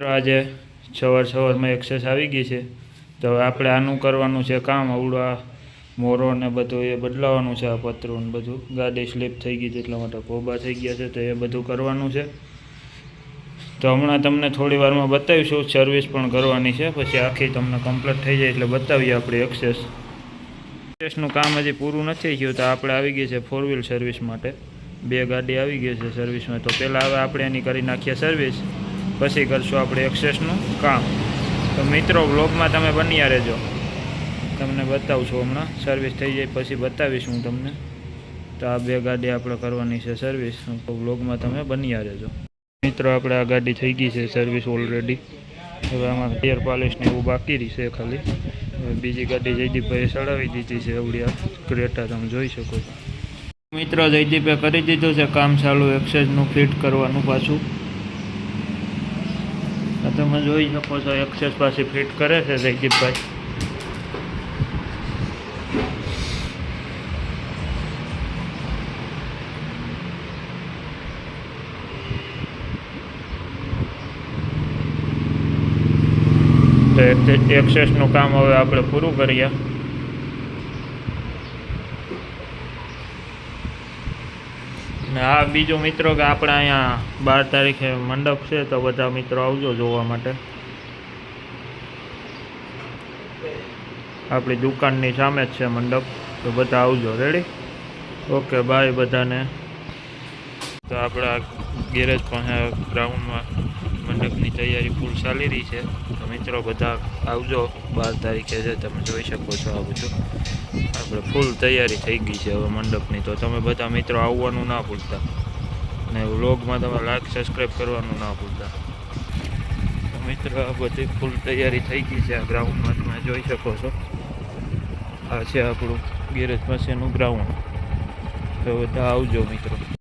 આજે સવાર સવારમાં એક્સેસ આવી ગઈ છે. તો હવે આપણે આનું કરવાનું છે કામ આવડું મોરો ને બધું એ બદલાવાનું છે, આ પતરું ને બધું. ગાડી સ્લીપ થઈ ગઈ છે એટલા માટે કોબા થઈ ગયા છે, તો એ બધું કરવાનું છે. તો હમણાં તમને થોડી વારમાં બતાવીશું સર્વિસ પણ કરવાની છે. પછી આખી તમને કમ્પ્લીટ થઈ જાય એટલે બતાવીએ આપણે એક્સેસ એક્સેસનું કામ હજી પૂરું નથી થયું, તો આપણે આવી ગઈ છે ફોર વ્હીલ સર્વિસ માટે. બે ગાડી આવી ગઈ છે સર્વિસમાં તો પહેલાં હવે આપણે એની કરી નાખીએ સર્વિસ પછી કરશું આપણે એક્સેસનું કામ. તો મિત્રો, વ્લોગમાં તમે બન્યા રહેજો. તમને બતાવું છું હમણાં. સર્વિસ થઈ જાય પછી બતાવીશ હું તમને. તો આ બે ગાડી આપણે કરવાની છે સર્વિસ તો વ્લોગમાં તમે બન્યા રહેજો. મિત્રો, આપણે આ ગાડી થઈ ગઈ છે સર્વિસ ઓલરેડી હવે આમાં ટેર પાલિશને એવું બાકી રહી છે ખાલી. હવે બીજી ગાડી જયદીપભાઈએ ચડાવી દીધી છે એવડી આ ક્રેટા તમે જોઈ શકો છો. મિત્રો, જયદીપે કરી દીધું છે કામ ચાલુ એક્સેસનું ફિટ કરવાનું પાછું. તમે જોઈ શકો છો, એક્સેસ પાછી ફિટ કરે છે જયદીપભાઈ તો એક્સે- એક્સેસનું કામ હવે આપણે પૂરું કરીએ. ને આ બીજું મિત્રો કે આપણે અહીંયા બાર તારીખે મંડપ છે, તો બધા મિત્રો આવજો જોવા માટે. આપણી દુકાનની સામે જ છે મંડપ, તો બધા આવજો. રેડી ઓકે બાય બધાને. તો આપણા ગેરેજ પાસે ગ્રાઉન્ડમાં મંડપની તૈયારી ફૂલ ચાલી રહી છે. મિત્રો બધા આવજો બાર તારીખે છે, તમે જોઈ શકો છો આ બધું. આપણે ફૂલ તૈયારી થઈ ગઈ છે હવે મંડપની. તો તમે બધા મિત્રો આવવાનું ના ભૂલતા. અને વ્લોગમાં તમે લાઈક સબસ્ક્રાઈબ કરવાનું ના ભૂલતા. મિત્રો આ બધી ફૂલ તૈયારી થઈ ગઈ છે આ ગ્રાઉન્ડમાં તમે જોઈ શકો છો. આ છે આપણું ગેરેજ પાસેનું ગ્રાઉન્ડ તો બધા આવજો મિત્રો.